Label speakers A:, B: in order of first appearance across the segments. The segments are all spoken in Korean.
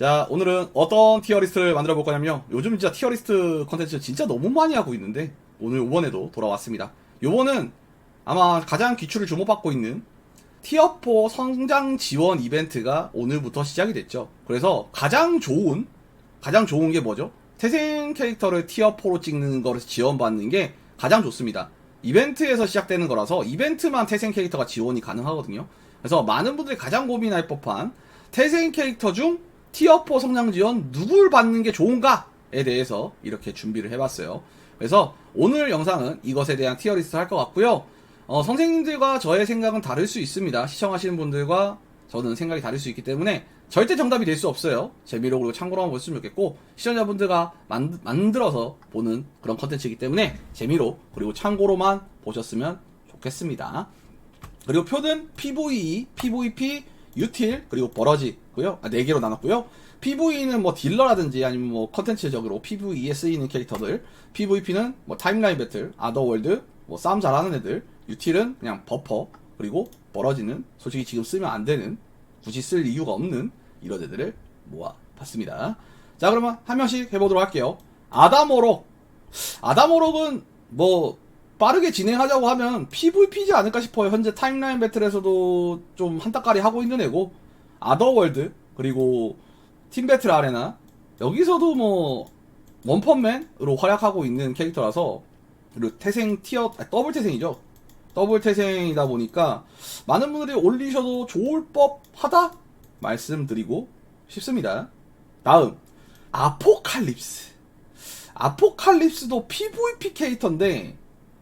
A: 자, 오늘은 어떤 티어리스트를 만들어 볼 거냐면요. 요즘 진짜 티어리스트 컨텐츠 진짜 너무 많이 하고 있는데, 오늘 5번에도 돌아왔습니다. 요번은 아마 가장 기출을 주목받고 있는 티어4 성장 지원 이벤트가 오늘부터 시작이 됐죠. 그래서 가장 좋은, 가장 좋은 게 뭐죠? 태생 캐릭터를 티어4로 찍는 거를 지원받는 게 가장 좋습니다. 이벤트에서 시작되는 거라서 이벤트만 태생 캐릭터가 지원이 가능하거든요. 그래서 많은 분들이 가장 고민할 법한 태생 캐릭터 중 티어4 성장 지원 누굴 받는 게 좋은가에 대해서 이렇게 준비를 해봤어요. 그래서 오늘 영상은 이것에 대한 티어 리스트 할 것 같고요. 어, 선생님들과 저의 생각은 다를 수 있습니다. 시청하시는 분들과 저는 생각이 다를 수 있기 때문에 절대 정답이 될 수 없어요. 재미로 그리고 참고로만 보셨으면 좋겠고 시청자분들과 만, 만들어서 보는 그런 컨텐츠이기 때문에 재미로 그리고 참고로만 보셨으면 좋겠습니다. 그리고 표는 PVE, PVP, 유틸 그리고 버러지고요. 아, 4개로 나눴고요. PVE는 뭐 딜러라든지 아니면 뭐 컨텐츠적으로 PVE에 쓰이는 캐릭터들, PVP는 뭐 타임라인 배틀, 아더월드, 뭐 싸움 잘하는 애들, 유틸은 그냥 버퍼, 그리고 버러지는 솔직히 지금 쓰면 안 되는, 굳이 쓸 이유가 없는 이런 애들을 모아 봤습니다. 자, 그러면 한 명씩 해보도록 할게요. 아다모록. 아다모록은 뭐 빠르게 진행하자고 하면 PVP지 않을까 싶어요. 현재 타임라인 배틀에서도 좀 한따까리 하고 있는 애고, 아더월드, 그리고 팀 배틀 아레나, 여기서도 뭐, 원펀맨으로 활약하고 있는 캐릭터라서, 그리고 태생 티어, 아, 더블 태생이죠. 더블 태생이다 보니까, 많은 분들이 올리셔도 좋을 법 하다? 말씀드리고 싶습니다. 다음, 아포칼립스. 아포칼립스도 PVP 캐릭터인데,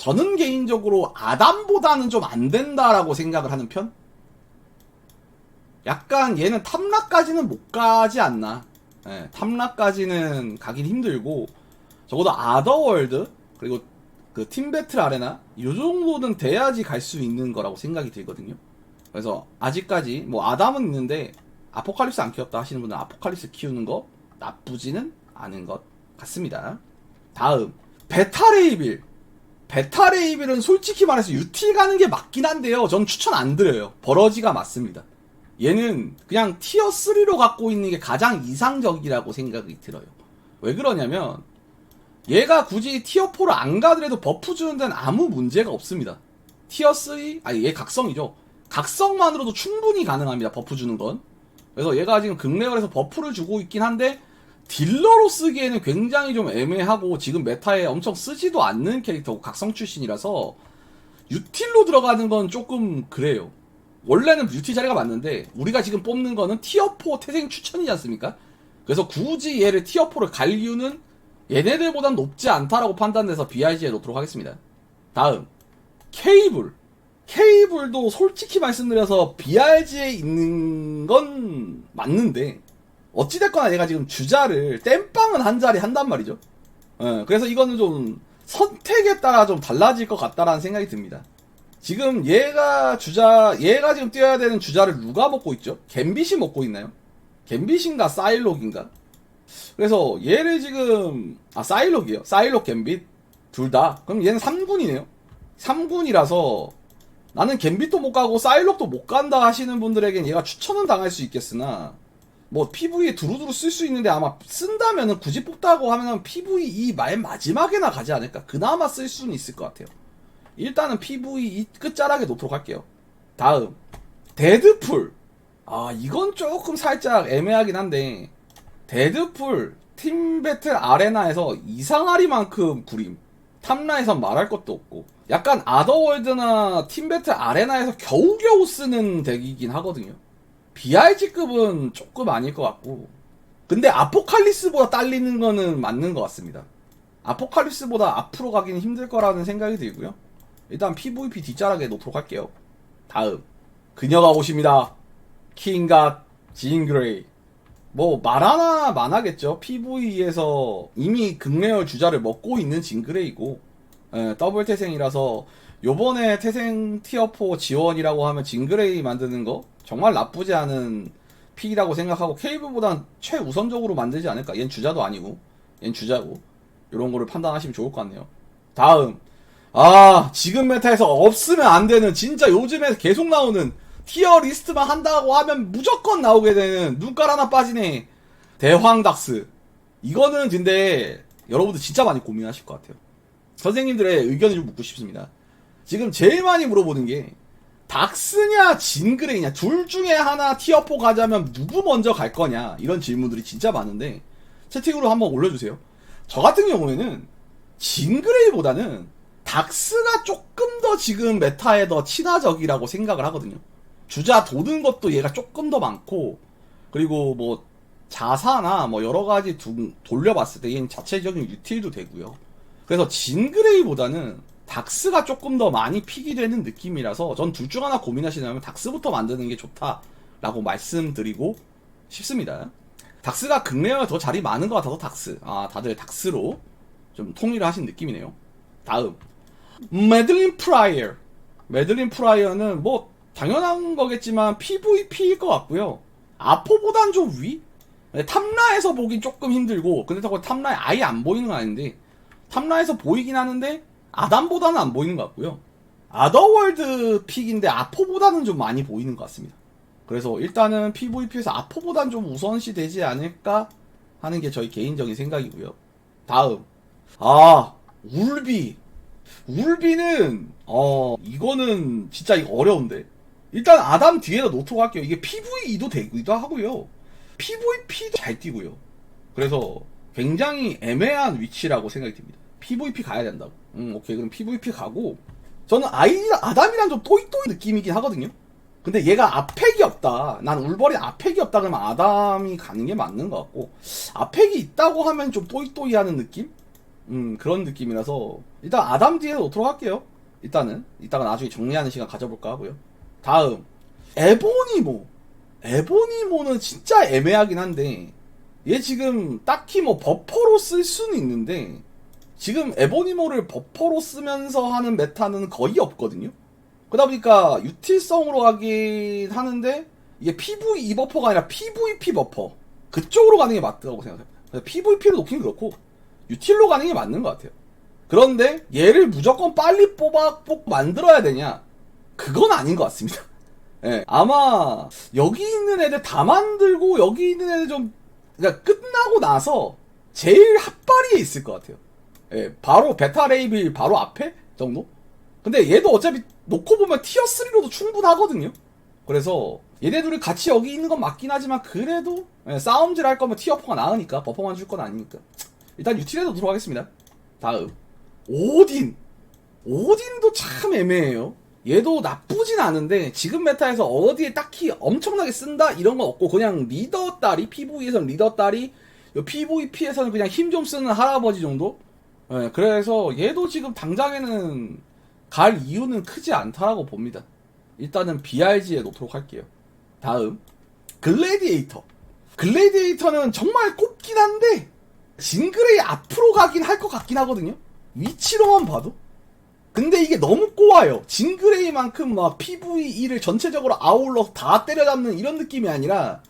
A: 저는 개인적으로 아담보다는 좀 안 된다라고 생각을 하는 편? 약간 얘는 탐락까지는 못 가지 않나. 예, 탐락까지는 가긴 힘들고, 적어도 아더월드, 그리고 그 팀배틀 아레나, 요 정도는 돼야지 갈 수 있는 거라고 생각이 들거든요. 그래서 아직까지, 뭐 아담은 있는데, 아포칼립스 안 키웠다 하시는 분은 아포칼립스 키우는 거 나쁘지는 않은 것 같습니다. 다음, 베타레이빌. 베타 레이빌은 솔직히 말해서 유틸 가는 게 맞긴 한데요. 전 추천 안 드려요. 버러지가 맞습니다. 얘는 그냥 티어 3로 갖고 있는 게 가장 이상적이라고 생각이 들어요. 왜 그러냐면 얘가 굳이 티어 4를 안 가더라도 버프 주는 데는 아무 문제가 없습니다. 티어 3, 아니 얘 각성이죠. 각성만으로도 충분히 가능합니다. 버프 주는 건. 그래서 얘가 지금 극레어에서 버프를 주고 있긴 한데 딜러로 쓰기에는 굉장히 좀 애매하고 지금 메타에 엄청 쓰지도 않는 캐릭터고 각성 출신이라서 유틸로 들어가는 건 조금 그래요. 원래는 유틸 자리가 맞는데 우리가 지금 뽑는 거는 티어 4 태생 추천이지 않습니까? 그래서 굳이 얘를 티어 4를 갈 이유는 얘네들보단 높지 않다라고 판단돼서 BRG에 놓도록 하겠습니다. 다음 케이블 케이블도 솔직히 말씀드려서 BRG에 있는 건 맞는데 어찌됐거나 얘가 지금 주자를 땜빵은 한 자리 한단 말이죠. 예, 그래서 이거는 좀 선택에 따라 좀 달라질 것 같다라는 생각이 듭니다. 지금 얘가 주자, 얘가 지금 뛰어야 되는 주자를 누가 먹고 있죠? 갬빗이 먹고 있나요? 갬빗인가 사일록인가? 그래서 얘를 지금, 아, 사일록이에요. 사일록 갬빗. 둘 다. 그럼 얘는 3군이네요. 3군이라서 나는 갬빗도 못 가고 사일록도 못 간다 하시는 분들에겐 얘가 추천은 당할 수 있겠으나 뭐 PVE 두루두루 쓸 수 있는데 아마 쓴다면은 굳이 뽑다고 하면은 PVE 맨 마지막에나 가지 않을까? 그나마 쓸 수는 있을 것 같아요. 일단은 PVE 끝자락에 놓도록 할게요. 다음. 데드풀. 아 이건 조금 살짝 애매하긴 한데 데드풀 팀 배틀 아레나에서 이상하리만큼 구림. 탐라에선 말할 것도 없고. 약간 아더월드나 팀 배틀 아레나에서 겨우겨우 쓰는 덱이긴 하거든요 BRG급은 조금 아닐 것 같고. 근데 아포칼리스보다 딸리는 거는 맞는 것 같습니다. 아포칼리스보다 앞으로 가기는 힘들 거라는 생각이 들고요. 일단 PVP 뒷자락에 놓도록 할게요. 다음. 그녀가 오십니다. 킹갓 진그레이 뭐 말하나 만하겠죠. PVE에서 이미 극레어 주자를 먹고 있는 진그레이고. 예, 더블 태생이라서 요번에 태생 티어4 지원이라고 하면 진그레이 만드는 거 정말 나쁘지 않은 픽이라고 생각하고 케이블보단 최우선적으로 만들지 않을까 얜 주자도 아니고 얜 주자고 요런 거를 판단하시면 좋을 것 같네요 다음 아 지금 메타에서 없으면 안 되는 진짜 요즘에 계속 나오는 티어 리스트만 한다고 하면 무조건 나오게 되는 눈깔 하나 빠지네 대황닥스. 이거는 근데 여러분들 진짜 많이 고민하실 것 같아요. 선생님들의 의견을 좀 묻고 싶습니다. 지금 제일 많이 물어보는 게 닥스냐 진그레이냐 둘 중에 하나 티어4 가자면 누구 먼저 갈 거냐 이런 질문들이 진짜 많은데 채팅으로 한번 올려주세요. 저 같은 경우에는 진그레이보다는 닥스가 조금 더 지금 메타에 더 친화적이라고 생각을 하거든요. 주자 도는 것도 얘가 조금 더 많고 그리고 뭐 자사나 뭐 여러 가지 두- 돌려봤을 때 얘는 자체적인 유틸도 되고요. 그래서 진그레이보다는 닥스가 조금 더 많이 픽이 되는 느낌이라서 전 둘 중 하나 고민하시냐면 닥스부터 만드는 게 좋다라고 말씀드리고 싶습니다. 닥스가 극레어에 더 자리 많은 것 같아서 닥스. 아, 다들 닥스로 좀 통일을 하신 느낌이네요. 다음. 메들린 프라이어. 메들린 프라이어는 뭐 당연한 거겠지만 PVP일 것 같고요. 아포보단 좀 위? 네, 탐라에서 보긴 조금 힘들고 근데 또 탐라에 아예 안 보이는 건 아닌데 탐라에서 보이긴 하는데 아담보다는 안 보이는 것 같고요. 아더월드 픽인데 아포보다는 좀 많이 보이는 것 같습니다. 그래서 일단은 PVP에서 아포보단 좀 우선시 되지 않을까 하는 게 저희 개인적인 생각이고요. 다음. 아, 울비. 울비는, 어, 이거는 진짜 어려운데. 일단 아담 뒤에다 놓도록 할게요. 이게 PVE도 되기도 하고요. PVP도 잘 뛰고요. 그래서 굉장히 애매한 위치라고 생각이 듭니다. PVP 가야 된다고. 음, 오케이. 그럼 PVP 가고. 저는 아이, 아담이랑 좀 또이또이 느낌이긴 하거든요. 근데 얘가 아펙이 없다. 난 울버린 아펙이 없다 그러면 아담이 가는 게 맞는 것 같고 아펙이 있다고 하면 좀 또이또이 하는 느낌? 음 그런 느낌이라서 일단 아담 뒤에 놓도록 할게요. 일단은 이따가 나중에 정리하는 시간 가져볼까 하고요. 다음 에보니모 에보니모는 진짜 애매하긴 한데 얘 지금 딱히 뭐 버퍼로 쓸 수는 있는데 지금 에보니모를 버퍼로 쓰면서 하는 메타는 거의 없거든요. 그러다 보니까 유틸성으로 가긴 하는데 이게 PVE 버퍼가 아니라 PVP 버퍼 그쪽으로 가는 게 맞다고. 그래서 PVP를 놓긴 그렇고 유틸로 가는 게 맞는 것 같아요. 그런데 얘를 무조건 빨리 뽑아 뽑 만들어야 되냐? 그건 아닌 것 같습니다. 예, 아마 여기 있는 애들 다 만들고 여기 있는 애들 좀 그러니까 끝나고 나서 제일 핫바리에 있을 것 같아요. 예, 바로 베타 레이빌 바로 앞에 정도? 근데 얘도 어차피 놓고 보면 티어 3로도 충분하거든요. 그래서 얘네 둘이 같이 여기 있는 건 맞긴 하지만 그래도 예, 싸움질 할 거면 티어 4가 나으니까 버퍼만 줄 건 아니니까. 일단 유틸에도 들어가겠습니다. 다음 오딘. 오딘도 참 애매해요. 얘도 나쁘진 않은데 지금 메타에서 어디에 딱히 엄청나게 쓴다 이런 건 없고 그냥 리더 딸이 PV에서는 리더 딸이 PVP에서는 그냥 힘 좀 쓰는 할아버지 정도. 예, 그래서 얘도 지금 당장에는 갈 이유는 크지 않다라고 봅니다. 일단은 BRG에 놓도록 할게요. 다음 글래디에이터. 글래디에이터는 정말 꼽긴 한데 징그레이 앞으로 가긴 할 것 같긴 하거든요. 위치로만 봐도. 근데 이게 너무 꼬아요. 징그레이만큼 막 PVE를 전체적으로 아울러 다 때려잡는 이런 느낌이 아니라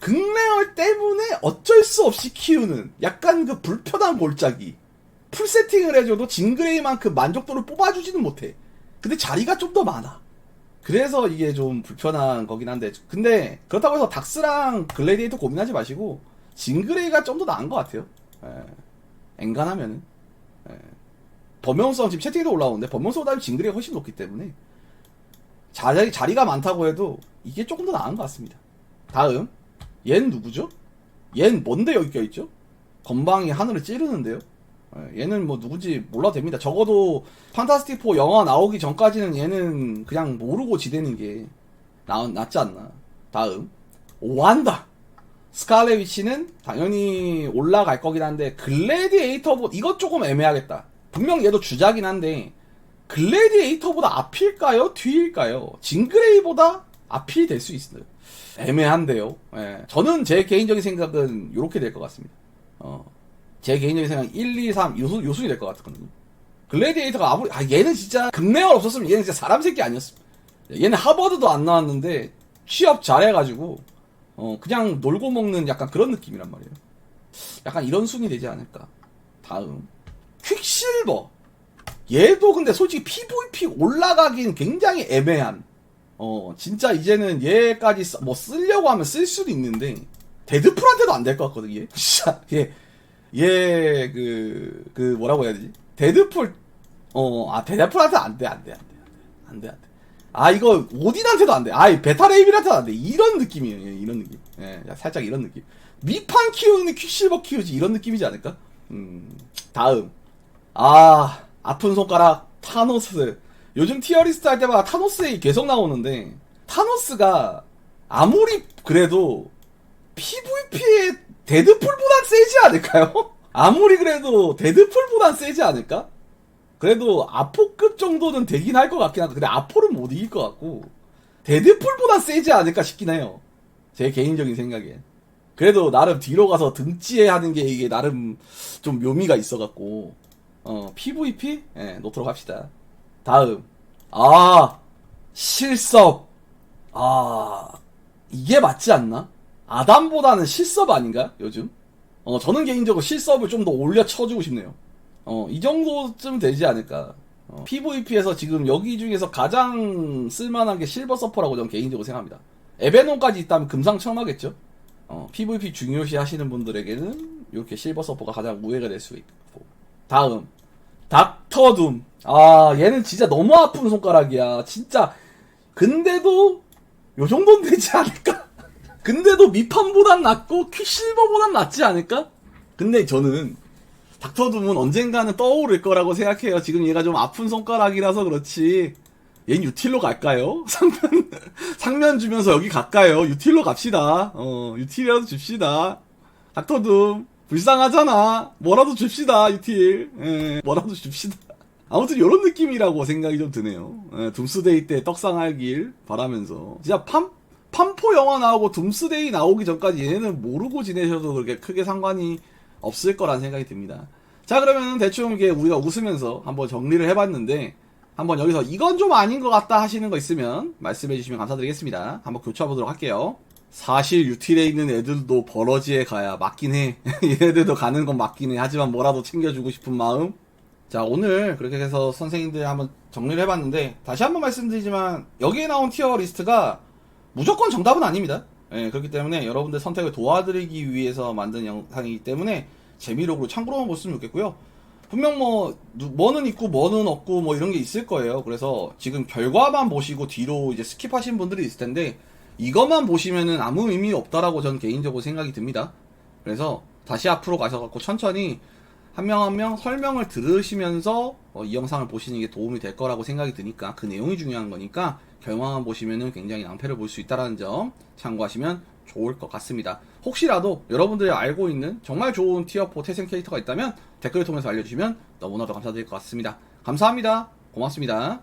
A: 극레얼 때문에 어쩔 수 없이 키우는 약간 그 불편한 골짜기. 풀 세팅을 해줘도 징그레이만큼 만족도를 뽑아주지는 못해. 근데 자리가 좀 더 많아. 그래서 이게 좀 불편한 거긴 한데. 근데 그렇다고 해서 닥스랑 글래디에이터 고민하지 마시고 징그레이가 좀 더 나은 것 같아요. 예. 엔간하면은. 예. 범용 싸움 지금 채팅에도 올라오는데 범용 싸움 징그레이가 훨씬 높기 때문에 자리, 자리가 많다고 해도 이게 조금 더 나은 것 같습니다. 다음. 얜 누구죠? 얜 뭔데 여기 껴있죠? 건방이 하늘을 찌르는데요? 예, 얘는 뭐 누군지 몰라도 됩니다. 적어도 판타스틱 4 영화 나오기 전까지는 얘는 그냥 모르고 지대는 게 나, 낫지 않나. 다음. 오한다. 스칼렛 위치는 당연히 올라갈 거긴 한데 글래디에이터보 이것 조금 애매하겠다. 분명 얘도 주자긴 한데 글래디에이터보다 앞일까요? 뒤일까요? 징그레이보다 앞이 될 수 있어요. 애매한데요. 예. 저는 제 개인적인 생각은 이렇게 될 것 같습니다. 어. 제 개인적인 생각은 1, 2, 3 요수, 요순이 될 것 같거든요. 글래디에이터가 아무리, 아, 얘는 진짜, 극레어 없었으면 얘는 진짜 사람 새끼 아니었어. 얘는 하버드도 안 나왔는데, 취업 잘해가지고, 어, 그냥 놀고 먹는 약간 그런 느낌이란 말이에요. 약간 이런 순이 되지 않을까. 다음. 퀵실버. 얘도 근데 솔직히 PVP 올라가긴 굉장히 애매한. 어, 진짜 이제는 얘까지 쓰- 뭐 쓰려고 하면 쓸 수도 있는데, 데드풀한테도 안 될 것 같거든 얘. 진짜 얘 얘 그 그 뭐라고 해야 되지? 데드풀 어아 데드풀한테 안 돼 안 돼 안 돼 안 돼 안 돼. 아 이거 오딘한테도 안 돼. 아이 베타레이빌한테도 안 돼. 이런 느낌이에요. 예, 이런 느낌. 예, 야, 살짝 이런 느낌. 미판 키우는 퀵실버 키우지 이런 느낌이지 않을까? 음 다음 아 아픈 손가락 타노스. 요즘 티어리스트 할 때마다 타노스 얘기 계속 나오는데 타노스가 아무리 그래도 PVP에 데드풀보단 세지 않을까요? 아무리 그래도 데드풀보단 세지 않을까? 그래도 아포급 정도는 되긴 할 것 같긴 한데 근데 아포는 못 이길 것 같고 데드풀보단 세지 않을까 싶긴 해요. 제 개인적인 생각엔. 그래도 나름 뒤로 가서 등지에 하는 게 이게 나름 좀 묘미가 있어갖고 어 PVP 예 놓도록 합시다. 다음 아 실섭 아 이게 맞지 않나? 아담보다는 실섭 아닌가 요즘? 어 저는 개인적으로 실섭을 좀 더 올려 쳐주고 싶네요. 어 이 정도쯤 되지 않을까? 어, PVP에서 지금 여기 중에서 가장 쓸만한 게 실버 서퍼라고 저는 개인적으로 생각합니다. 에베논까지 있다면 금상첨화겠죠? 어, PVP 중요시 하시는 분들에게는 이렇게 실버 서퍼가 가장 우회가 될 수 있고. 다음. 닥터둠. 아, 얘는 진짜 너무 아픈 손가락이야. 진짜. 근데도, 요 정도는 되지 않을까? 근데도 미판보단 낫고, 퀵실버보단 낫지 않을까? 근데 저는, 닥터둠은 언젠가는 떠오를 거라고 생각해요. 지금 얘가 좀 아픈 손가락이라서 그렇지. 얜 유틸로 갈까요? 상면, 상면 주면서 여기 갈까요? 유틸로 갑시다. 어, 유틸이라도 줍시다. 닥터둠, 불쌍하잖아. 뭐라도 줍시다, 유틸. 예, 뭐라도 줍시다. 아무튼 이런 느낌이라고 생각이 좀 드네요. 예, 둠스데이 때 떡상하길 바라면서. 진짜 팜, 팜포 영화 나오고 둠스데이 나오기 전까지 얘네는 모르고 지내셔도 그렇게 크게 상관이 없을 거란 생각이 듭니다. 자, 그러면 대충 이게 우리가 웃으면서 한번 정리를 해봤는데, 한번 여기서 이건 좀 아닌 것 같다 하시는 거 있으면 말씀해 주시면 감사드리겠습니다. 한번 교차해 보도록 할게요. 사실 유틸에 있는 애들도 버러지에 가야 맞긴 해. 얘네들도 가는 건 맞긴 해. 하지만 뭐라도 챙겨주고 싶은 마음. 자, 오늘 그렇게 해서 선생님들 한번 정리를 해봤는데, 다시 한번 말씀드리지만, 여기에 나온 티어 리스트가 무조건 정답은 아닙니다. 예, 그렇기 때문에 여러분들 선택을 도와드리기 위해서 만든 영상이기 때문에 재미록으로 참고로만 보시면 좋겠고요. 분명 뭐 누- 뭐는 있고 뭐는 없고 뭐 이런 게 있을 거예요. 그래서 지금 결과만 보시고 뒤로 이제 스킵하신 분들이 있을 텐데 이것만 보시면은 아무 의미 없다라고 저는 개인적으로 생각이 듭니다. 그래서 다시 앞으로 가셔갖고 천천히 한 명 한 명 설명을 들으시면서 어, 이 영상을 보시는 게 도움이 될 거라고 생각이 드니까 그 내용이 중요한 거니까 결과만 보시면은 굉장히 낭패를 볼 수 있다라는 점 참고하시면 좋을 것 같습니다. 혹시라도 여러분들이 알고 있는 정말 좋은 티어4 태생 캐릭터가 있다면 댓글을 통해서 알려주시면 너무나도 감사드릴 것 같습니다. 감사합니다. 고맙습니다.